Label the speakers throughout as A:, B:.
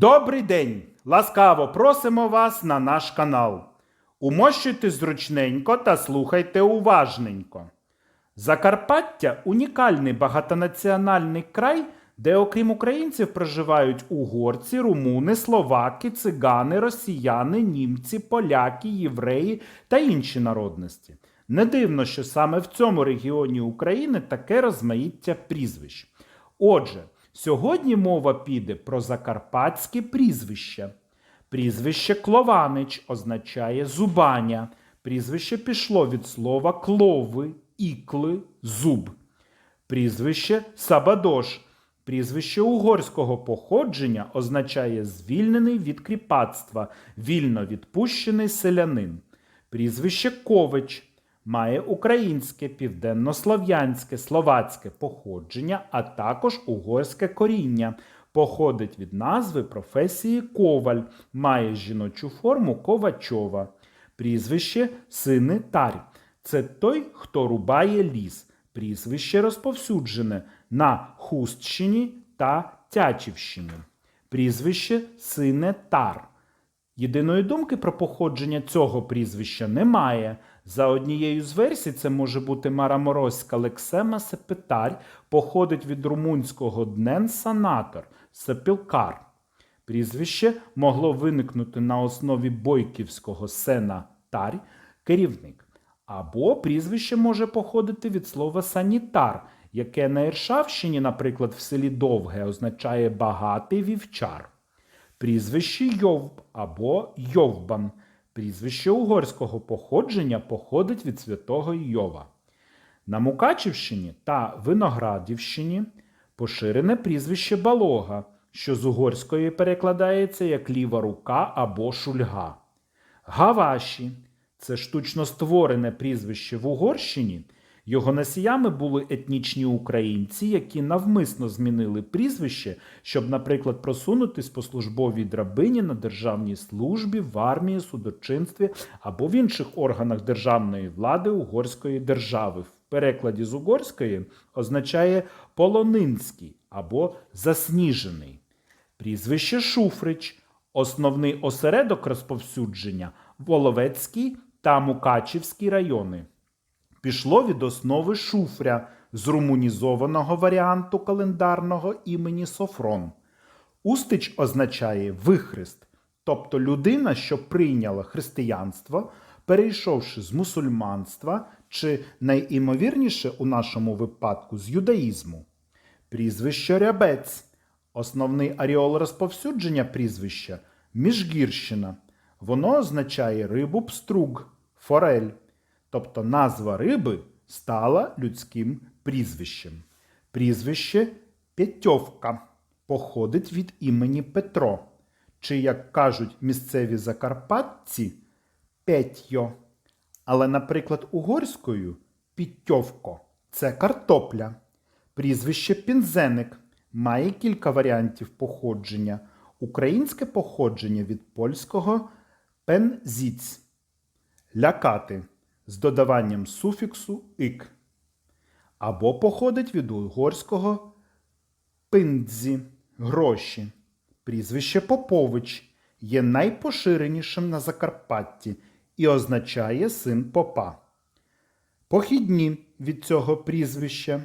A: Добрий день! Ласкаво просимо вас на наш канал. Умощуйте зручненько та слухайте уважненько. Закарпаття унікальний багатонаціональний край, де окрім українців проживають угорці, румуни, словаки, цигани, росіяни, німці, поляки, євреї та інші народності. Не дивно, що саме в цьому регіоні України таке розмаїття прізвищ. Отже, сьогодні мова піде про закарпатське прізвище. Прізвище Клованич означає зубаня. Прізвище пішло від слова клови, ікли, зуб. Прізвище Сабадош. Прізвище угорського походження означає звільнений від кріпацтва, вільно відпущений селянин. Прізвище Кович має українське, південнослов'янське, словацьке походження, а також угорське коріння. Походить від назви професії коваль, має жіночу форму Ковачова. Прізвище Сини Тарь. Це той, хто рубає ліс. Прізвище розповсюджене на Хустщині та Тячівщині. Прізвище Сине Тар. Єдиної думки про походження цього прізвища немає. За однією з версій, це може бути мараморозька лексема сепетарь, походить від румунського днен санатор сепілкар. Прізвище могло виникнути на основі бойківського сена тарь керівник. Або прізвище може походити від слова санітар, яке на Іршавщині, наприклад, в селі Довге означає багатий вівчар. Прізвище Йовб або Йовбан. Прізвище угорського походження походить від святого Йова. На Мукачівщині та Виноградівщині поширене прізвище Балога, що з угорської перекладається як ліва рука або шульга. Гаваші це штучно створене прізвище в Угорщині. Його носіями були етнічні українці, які навмисно змінили прізвище, щоб, наприклад, просунутись по службовій драбині на державній службі, в армії, судочинстві або в інших органах державної влади угорської держави. В перекладі з угорської означає полонинський або засніжений. Прізвище Шуфрич, основний осередок розповсюдження Воловецький та Мукачівський райони. Пішло від основи шуфря з румунізованого варіанту календарного імені Софрон. Устич означає вихрест, тобто людина, що прийняла християнство, перейшовши з мусульманства чи найімовірніше у нашому випадку з юдаїзму. Прізвище Рябець. Основний аріол розповсюдження прізвища Міжгірщина. Воно означає рибу пструг, форель. Тобто назва риби стала людським прізвищем. Прізвище Петьовка походить від імені Петро, чи, як кажуть місцеві закарпатці, Петьо. Але, наприклад, угорською Пітьовко це картопля. Прізвище Пінзеник має кілька варіантів походження. Українське походження від польського пензіць лякати з додаванням суфіксу ик. Або походить від угорського пиндзі гроші. Прізвище Попович є найпоширенішим на Закарпатті і означає син попа. Похідні від цього прізвища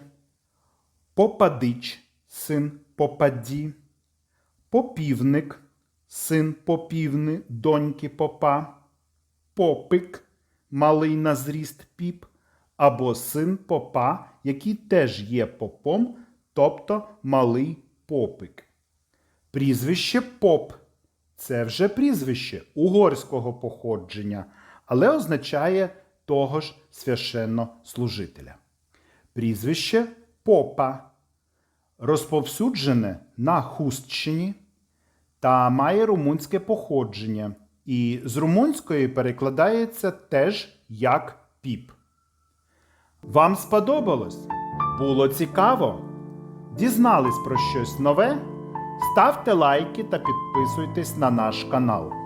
A: Попадич, син попаді, попівник, син попівни, доньки попа, попик, малий на зріст піп, або син попа, який теж є попом, тобто малий попик. Прізвище поп це вже прізвище угорського походження, але означає того ж священнослужителя. Прізвище попа розповсюджене на Хустщині та має румунське походження, і з румунської перекладається теж як піп. Вам сподобалось? Було цікаво? Дізнались про щось нове? Ставте лайки та підписуйтесь на наш канал.